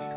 Thank you.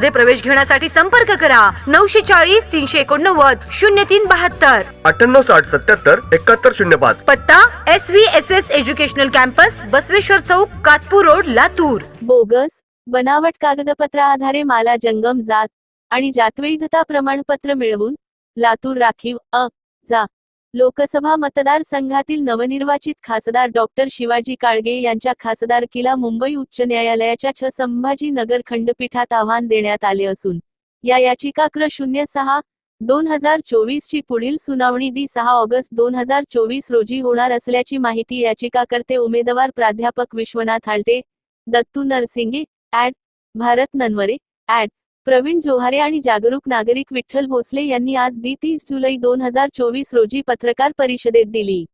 प्रवेश घेण्यासाठी संपर्क करा. नऊशे चाळीस तीनशे एकोणनव्वद शून्य तीन बहात्तर. अठ्ठ्याण्णव साठ सत्याहत्तर एकाहत्तर शून्य पाच. पत्ता S V S S educational campus Basaveshwar चौक कातपूर रोड लातूर. बोगस बनावट कागदपत्रा आधारे माला जंगम जात आणि जातवैधता प्रमाणपत्र मिळवून लातूर राखीव अ जा. लोकसभा मतदारसंघातील नवनिर्वाचित खासदार डॉक्टर शिवाजी काळगे यांच्या खासदारकीला मुंबई उच्च न्यायालयाच्या छ संभाजी नगर खंडपीठात आव्हान देण्यात आले असून या याचिकाक्र शून्य सहा दोन हजार चोवीस ची पुढील सुनावणी दि सहा ऑगस्ट दोन हजार चोवीस रोजी होणार असल्याची माहिती याचिकाकर्ते उमेदवार प्राध्यापक विश्वनाथ हालटे दत्तू नरसिंगे ऍड भारत ननवरे ऍड प्रवीण जोहारे आणि जागरूक नागरिक विठ्ठल भोसले यांनी आज दी तीस जुलै दोन हजार चोवीस रोजी पत्रकार परिषदेत दिली.